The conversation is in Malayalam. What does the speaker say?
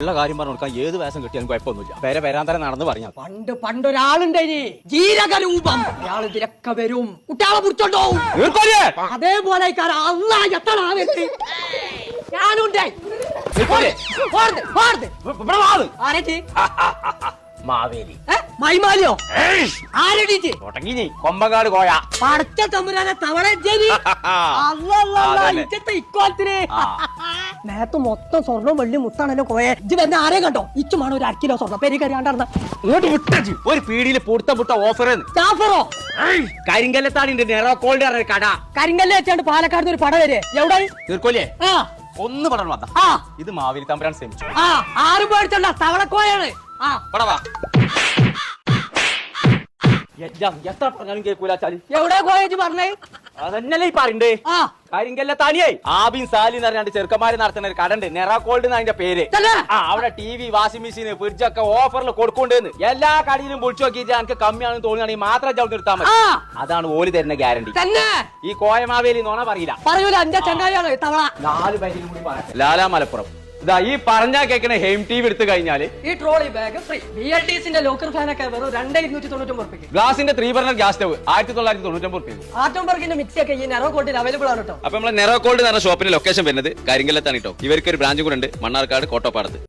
ഉള്ള കാര്യം പറഞ്ഞു കൊടുക്കാൻ ഏത് വേഷം കിട്ടിയാലും കുഴപ്പമൊന്നുമില്ല. പേരെ വരാന്തരം നടന്ന് പറഞ്ഞാൽ പണ്ട് പണ്ടൊരാളുണ്ടായി ജീരകരൂപം. അയാൾ ഇതിലൊക്കെ വരും. കുട്ടികളെ പിടിച്ചോണ്ടോ? അതേപോലെ ആയിക്കാരം അല്ല എത്ര ഞാനുണ്ടേ. മാവേലി? മൈമാലിയോ? ആരടിച്ച് തുടങ്ങി കൊമ്പങ്കാട് കോയ. പടച്ച തമ്പുരാനെ തവള ജനി ഇക്കോലത്തിന് നേരത്തെ മൊത്തം സ്വർണവും വെള്ളി മുത്താണല്ലോ കോയെ ഇജ്ജ് വരുന്ന ആരെ കണ്ടോ? ഇച്ചുമാണ് ഒരു അരക്കിലോ സ്വർണം പെരി വിട്ടു ഒരു പീടിയിൽ പൊടുത്ത പുട്ട ഓഫർ കട. കരിങ്കല്ല് വെച്ചാണ്ട് പാലക്കാട് ഒരു പട വരെ. എവിടെ തീർക്കോലേ ആ. ഒന്ന് പടം വന്ന ആ. ഇത് മാവേലി തമ്പുരാൻ ശ്രമിച്ചു ആ ആരും പേടിച്ചണ്ട. തവളക്കോയാണ്. ആ. പടവാ എത്ര പറഞ്ഞാലും കേൾക്കൂല ചാലി? എവിടെ കോയച്ച് പറഞ്ഞേ? അതന്നല്ലേ ഈ പറയണ്ടേ? ആ. കരിങ്കല്ല തനിയായി ആബിൻ സാലി എന്ന് പറഞ്ഞാണ്ട് ചെറുക്കന്മാര് നടത്തുന്ന ഒരു കടണ്ട് നെറാക്കോൾഡ് അതിന്റെ പേര്? ആ അവിടെ T V washing machine fridge ഒക്കെ ഓഫറിൽ കൊടുക്കൊണ്ടെന്ന് എല്ലാ കടയിലും വിളിച്ചു നോക്കിയിട്ട് എനിക്ക് കമ്മിയാണെന്ന് തോന്നുകയാണെങ്കിൽ മാത്രം ചവിട്ടി നിർത്താൻ മതി. അതാണ് ഓൽ തരുന്ന ഗ്യാരണ്ടി ഈ കോയമാവേലി നോണ പറയില്ല. പറയൂല എന്റെ ചങ്ങായിയാണ് തവള നാല് പേരും കൂടി പറയാം ലാലാ മലപ്പുറം. ഇതാ ഈ പറഞ്ഞാ കേക്കണ ഹെയിം ടി വി എടുത്തു കഴിഞ്ഞാൽ ഈ trolley bag free B L T സിന്റെ ലോക്കർ ഫാൻ ഒക്കെ വെറും രണ്ട് ഇരുന്നൂറ്റി തൊണ്ണൂറ്റി ഒമ്പത് ഗ്ലാസിന്റെ ത്രീ ബർണർ ഗ്യാസ് സ്റ്റവ് ആയിരത്തി തൊള്ളായിരത്തി തൊണ്ണൂറ്റൊമ്പത് രൂപ ആറ്റംബർഗിന്റെ മിക്സി ഒക്കെ ഈ നെറോ കോട്ടിൽ അവൈലബിൾ ആണ് കേട്ടോ അപ്പൊ നമ്മളെ നെറോ കോൾഡ് എന്ന ഷോപ്പിന്റെ ലൊക്കേഷൻ വരുന്നത് കരിങ്കല്ലത്താണ് കേട്ടോ ഇവർക്ക് ഒരു ബ്രാഞ്ച് കൂടെ ഉണ്ട്. മണ്ണാർക്കാട് കോട്ടപ്പാടത്ത്.